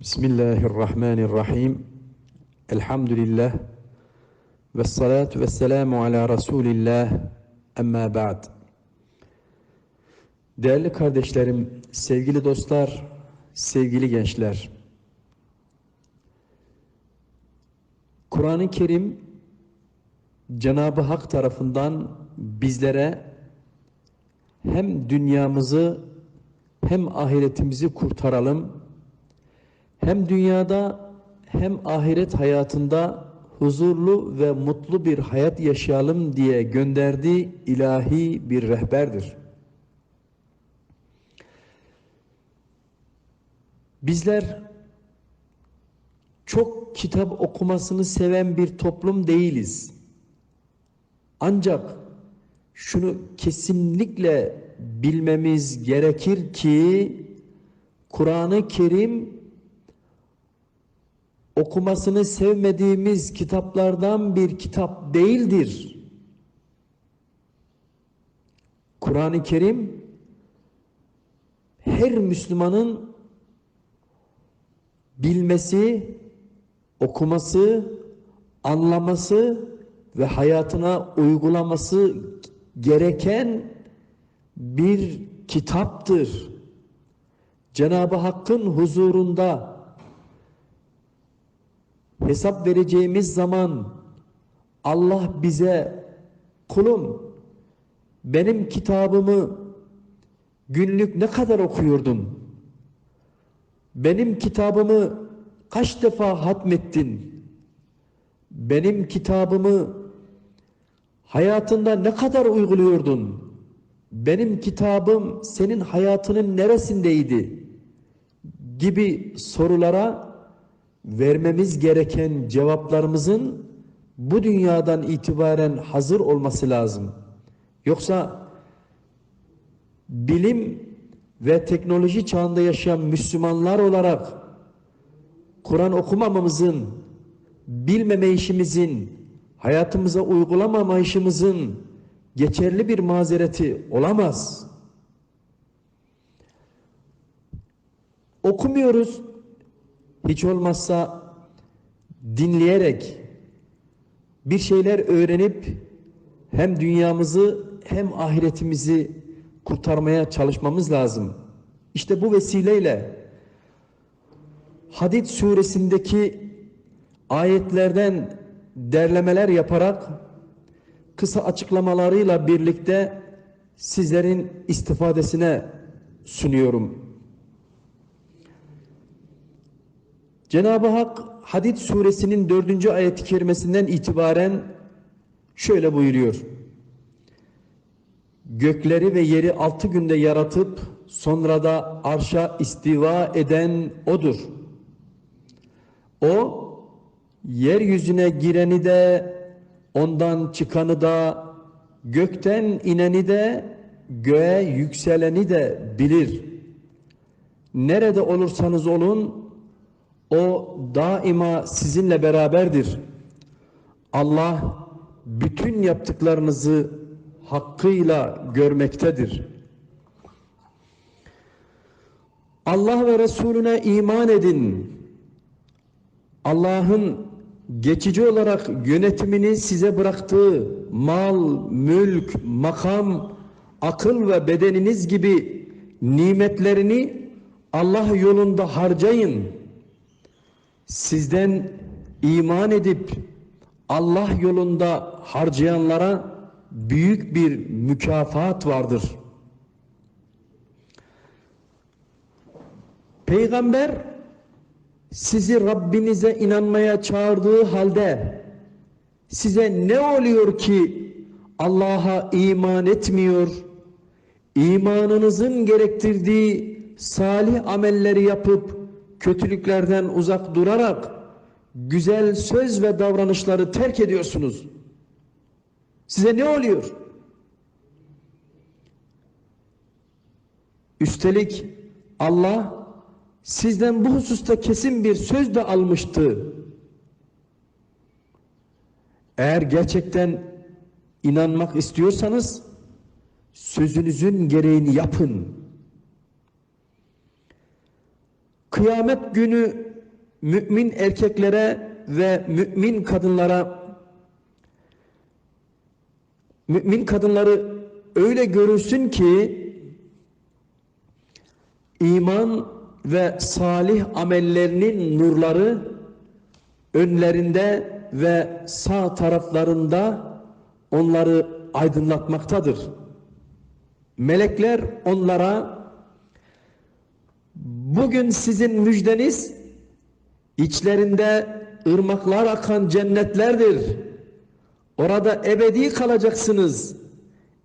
Bismillahirrahmanirrahim. Elhamdülillah. Ve salatu ve selamu ala Resulillah. Emma ba'd. Değerli kardeşlerim, sevgili dostlar, sevgili gençler. Kur'an-ı Kerim Cenab-ı Hak tarafından bizlere hem dünyamızı hem ahiretimizi kurtaralım hem dünyada hem ahiret hayatında huzurlu ve mutlu bir hayat yaşayalım diye gönderdiği ilahi bir rehberdir. Bizler çok kitap okumasını seven bir toplum değiliz. Ancak şunu kesinlikle bilmemiz gerekir ki Kur'an-ı Kerim okumasını sevmediğimiz kitaplardan bir kitap değildir. Kur'an-ı Kerim her Müslümanın bilmesi, okuması, anlaması ve hayatına uygulaması gereken bir kitaptır. Cenab-ı Hakk'ın huzurunda hesap vereceğimiz zaman Allah bize kulum benim kitabımı günlük ne kadar okuyordun? Benim kitabımı kaç defa hatmettin? Benim kitabımı hayatında ne kadar uyguluyordun? Benim kitabım senin hayatının neresindeydi? Gibi sorulara vermemiz gereken cevaplarımızın bu dünyadan itibaren hazır olması lazım. Yoksa bilim ve teknoloji çağında yaşayan Müslümanlar olarak Kur'an okumamamızın, bilmeme işimizin, hayatımıza uygulamama işimizin geçerli bir mazereti olamaz. Okumuyoruz, hiç olmazsa dinleyerek bir şeyler öğrenip hem dünyamızı hem ahiretimizi kurtarmaya çalışmamız lazım. İşte bu vesileyle Hadid suresindeki ayetlerden derlemeler yaparak kısa açıklamalarıyla birlikte sizlerin istifadesine sunuyorum. Cenab-ı Hak Hadid suresinin dördüncü ayet-i kerimesinden itibaren şöyle buyuruyor. Gökleri ve yeri altı günde yaratıp sonra da arşa istiva eden O'dur. O yeryüzüne gireni de ondan çıkanı da gökten ineni de göğe yükseleni de bilir. Nerede olursanız olun o daima sizinle beraberdir. Allah bütün yaptıklarınızı hakkıyla görmektedir. Allah ve Resulüne iman edin. Allah'ın geçici olarak yönetimini size bıraktığı mal, mülk, makam, akıl ve bedeniniz gibi nimetlerini Allah yolunda harcayın sizden iman edip Allah yolunda harcayanlara büyük bir mükafat vardır. Peygamber sizi Rabbinize inanmaya çağırdığı halde size ne oluyor ki Allah'a iman etmiyor? İmanınızın gerektirdiği salih amelleri yapıp kötülüklerden uzak durarak güzel söz ve davranışları terk ediyorsunuz. Size ne oluyor? Üstelik Allah sizden bu hususta kesin bir söz de almıştı. Eğer gerçekten inanmak istiyorsanız sözünüzün gereğini yapın. Kıyamet günü mümin erkeklere ve mümin kadınlara mümin kadınları öyle görürsün ki iman ve salih amellerinin nurları önlerinde ve sağ taraflarında onları aydınlatmaktadır. Melekler onlara bugün sizin müjdeniz içlerinde ırmaklar akan cennetlerdir. Orada ebedi kalacaksınız.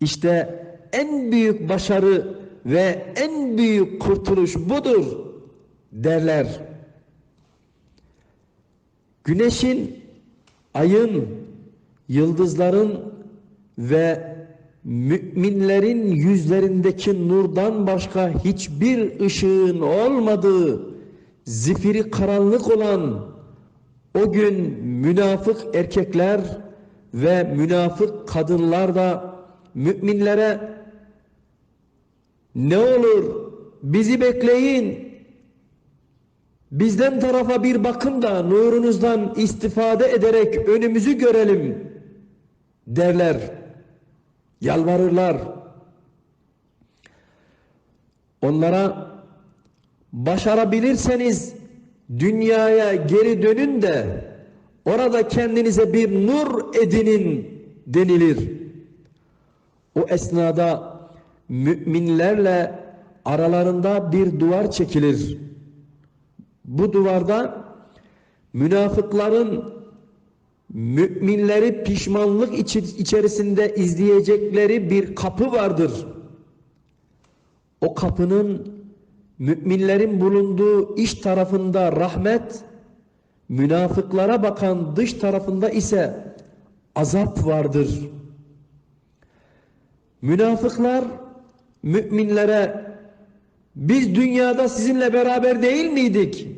İşte en büyük başarı ve en büyük kurtuluş budur derler. Güneşin, ayın, yıldızların ve müminlerin yüzlerindeki nurdan başka hiçbir ışığın olmadığı, zifiri karanlık olan o gün münafık erkekler ve münafık kadınlar da müminlere ne olur bizi bekleyin. Bizden tarafa bir bakın da nurunuzdan istifade ederek önümüzü görelim. derler yalvarırlar onlara başarabilirseniz dünyaya geri dönün de orada kendinize bir nur edinin denilir. O esnada müminlerle aralarında bir duvar çekilir. Bu duvarda münafıkların müminleri pişmanlık içerisinde izleyecekleri bir kapı vardır. O kapının müminlerin bulunduğu iç tarafında rahmet, münafıklara bakan dış tarafında ise azap vardır. Münafıklar müminlere biz dünyada sizinle beraber değil miydik?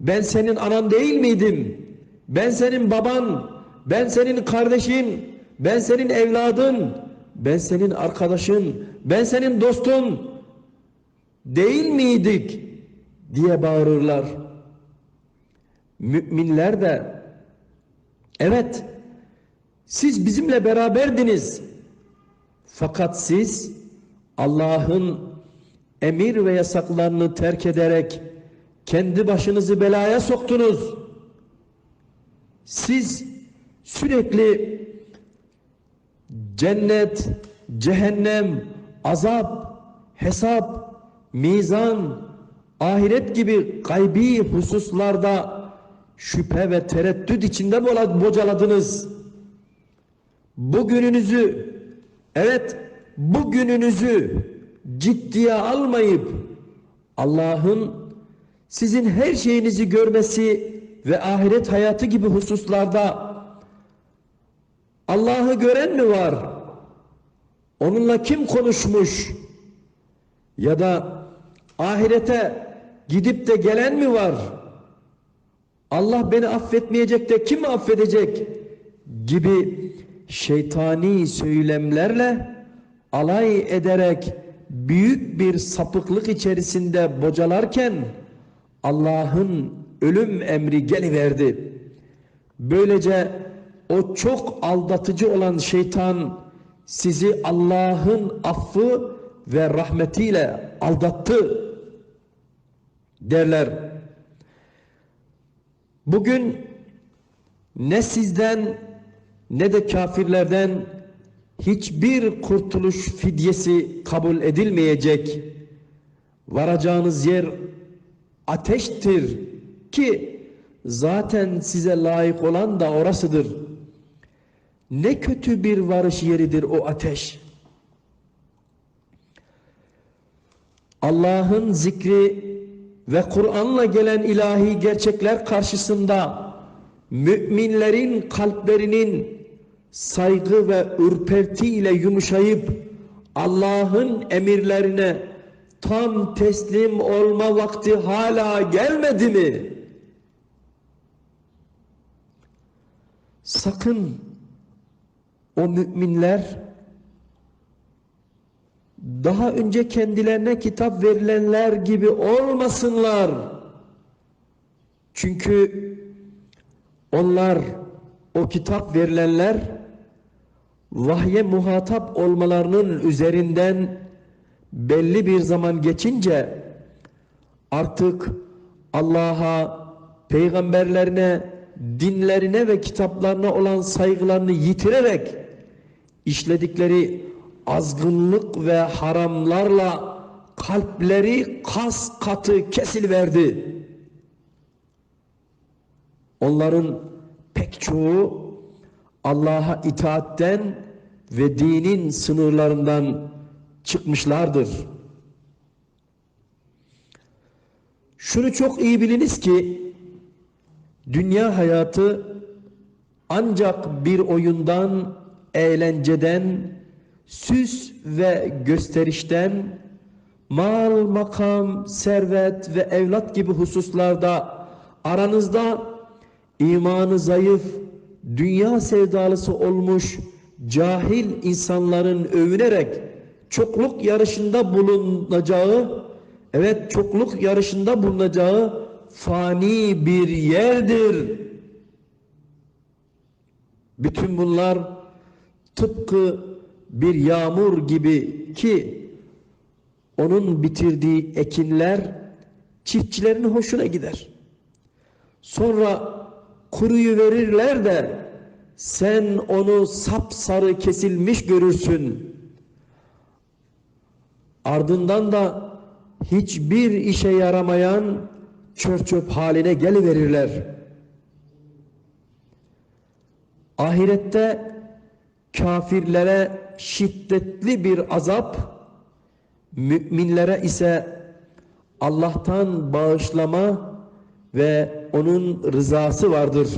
Ben senin anan değil miydim? Ben senin baban, ben senin kardeşin, ben senin evladın, ben senin arkadaşın, ben senin dostun değil miydik diye bağırırlar. Müminler de evet siz bizimle beraberdiniz fakat siz Allah'ın emir ve yasaklarını terk ederek kendi başınızı belaya soktunuz. Siz sürekli cennet, cehennem, azap, hesap, mizan, ahiret gibi gaybi hususlarda şüphe ve tereddüt içinde bocaladınız. Bugününüzü evet bugününüzü ciddiye almayıp Allah'ın sizin her şeyinizi görmesi ve ahiret hayatı gibi hususlarda Allah'ı gören mi var? Onunla kim konuşmuş? Ya da ahirete gidip de gelen mi var? Allah beni affetmeyecek de kim affedecek? Gibi şeytani söylemlerle alay ederek büyük bir sapıklık içerisinde bocalarken Allah'ın ölüm emri geliverdi. Böylece o çok aldatıcı olan şeytan sizi Allah'ın affı ve rahmetiyle aldattı derler. Bugün ne sizden ne de kafirlerden hiçbir kurtuluş fidyesi kabul edilmeyecek. Varacağınız yer ateştir ki zaten size layık olan da orasıdır. Ne kötü bir varış yeridir o ateş. Allah'ın zikri ve Kur'an'la gelen ilahi gerçekler karşısında müminlerin kalplerinin saygı ve ürpertiyle yumuşayıp Allah'ın emirlerine tam teslim olma vakti hala gelmedi mi? Sakın o müminler daha önce kendilerine kitap verilenler gibi olmasınlar. Çünkü onlar o kitap verilenler vahye muhatap olmalarının üzerinden belli bir zaman geçince artık Allah'a, peygamberlerine, dinlerine ve kitaplarına olan saygılarını yitirerek işledikleri azgınlık ve haramlarla kalpleri kas katı kesilverdi. Onların pek çoğu Allah'a itaatten ve dinin sınırlarından çıkmışlardır. Şunu çok iyi biliniz ki dünya hayatı ancak bir oyundan, eğlenceden, süs ve gösterişten, mal, makam, servet ve evlat gibi hususlarda aranızda imanı zayıf, dünya sevdalısı olmuş cahil insanların övünerek çokluk yarışında bulunacağı, evet çokluk yarışında bulunacağı fani bir yerdir. Bütün bunlar tıpkı bir yağmur gibi ki onun bitirdiği ekinler çiftçilerin hoşuna gider. Sonra kuruyu verirler de sen onu sapsarı kesilmiş görürsün. Ardından da hiçbir işe yaramayan çöp çöp haline geliverirler. Ahirette kafirlere şiddetli bir azap, müminlere ise Allah'tan bağışlama ve onun rızası vardır.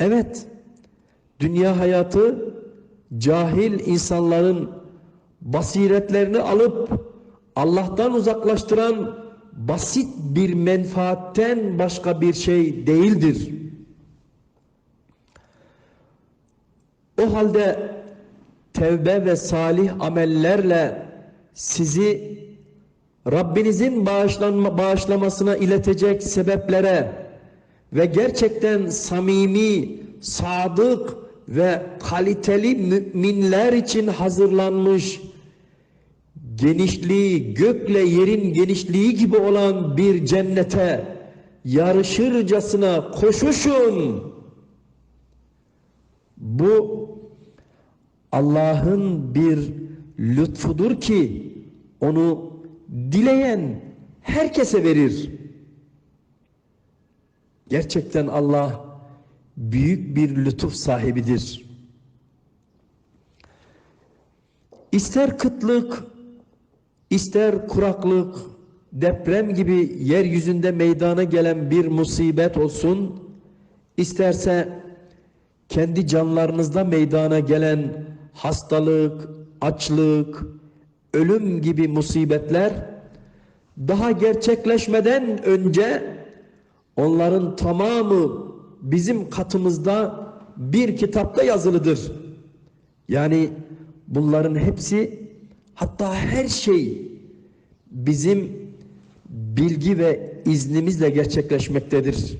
Evet, dünya hayatı cahil insanların basiretlerini alıp Allah'tan uzaklaştıran basit bir menfaatten başka bir şey değildir. O halde tevbe ve salih amellerle sizi Rabbinizin bağışlanma, bağışlamasına iletecek sebeplere ve gerçekten samimi, sadık ve kaliteli müminler için hazırlanmış genişliği gökle yerin genişliği gibi olan bir cennete yarışırcasına koşuşun. Bu Allah'ın bir lütfudur ki onu dileyen herkese verir. Gerçekten Allah büyük bir lütuf sahibidir. İster kıtlık, ister kuraklık, deprem gibi yeryüzünde meydana gelen bir musibet olsun, isterse kendi canlarınızda meydana gelen hastalık, açlık, ölüm gibi musibetler daha gerçekleşmeden önce onların tamamı bizim katımızda bir kitapta yazılıdır. Yani bunların hepsi hatta her şey bizim bilgi ve iznimizle gerçekleşmektedir.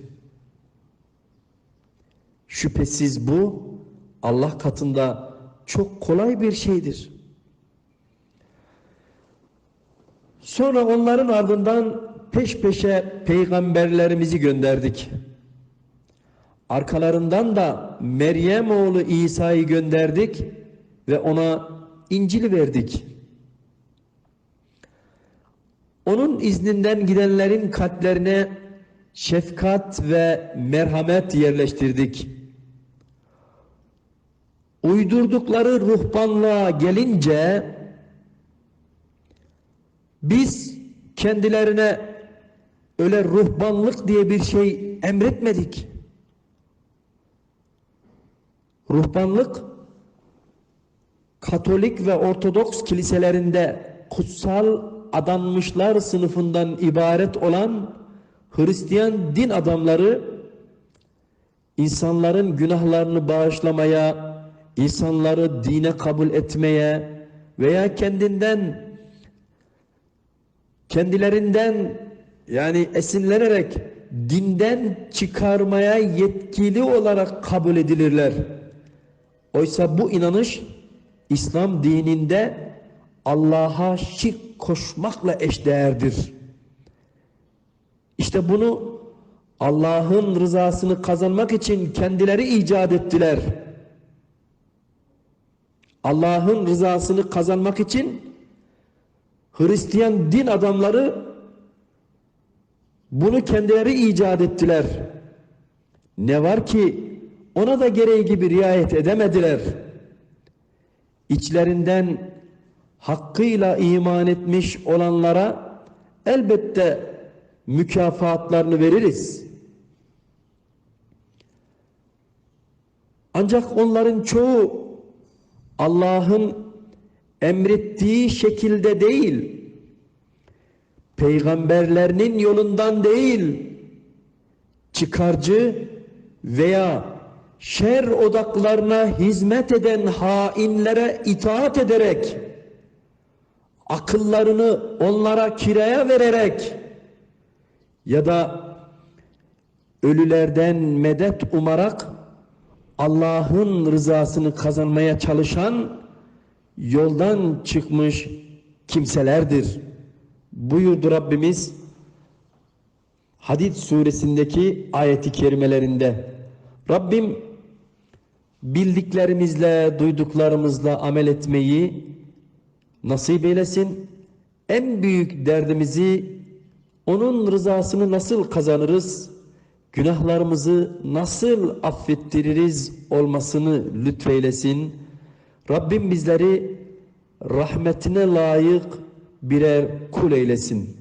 Şüphesiz bu Allah katında çok kolay bir şeydir. Sonra onların ardından peş peşe peygamberlerimizi gönderdik. Arkalarından da Meryem oğlu İsa'yı gönderdik ve ona İncil'i verdik. Onun izninden gidenlerin kalplerine şefkat ve merhamet yerleştirdik. Uydurdukları ruhbanlığa gelince biz kendilerine öyle ruhbanlık diye bir şey emretmedik. Ruhbanlık Katolik ve Ortodoks kiliselerinde kutsal adanmışlar sınıfından ibaret olan Hristiyan din adamları insanların günahlarını bağışlamaya, insanları dine kabul etmeye veya kendinden kendilerinden yani esinlenerek dinden çıkarmaya yetkili olarak kabul edilirler. Oysa bu inanış İslam dininde Allah'a şirk koşmakla eşdeğerdir. İşte bunu Allah'ın rızasını kazanmak için kendileri icat ettiler. Allah'ın rızasını kazanmak için Hristiyan din adamları bunu kendileri icat ettiler. Ne var ki ona da gereği gibi riayet edemediler. İçlerinden hakkıyla iman etmiş olanlara elbette mükafatlarını veririz. Ancak onların çoğu Allah'ın emrettiği şekilde değil, peygamberlerinin yolundan değil, çıkarcı veya şer odaklarına hizmet eden hainlere itaat ederek, akıllarını onlara kiraya vererek ya da ölülerden medet umarak Allah'ın rızasını kazanmaya çalışan yoldan çıkmış kimselerdir. Buyurdu Rabbimiz Hadid suresindeki ayeti kerimelerinde. Rabbim bildiklerimizle, duyduklarımızla amel etmeyi nasip eylesin. En büyük derdimizi onun rızasını nasıl kazanırız? Günahlarımızı nasıl affettiririz olmasını lütfeylesin. Rabbim bizleri rahmetine layık birer kul eylesin.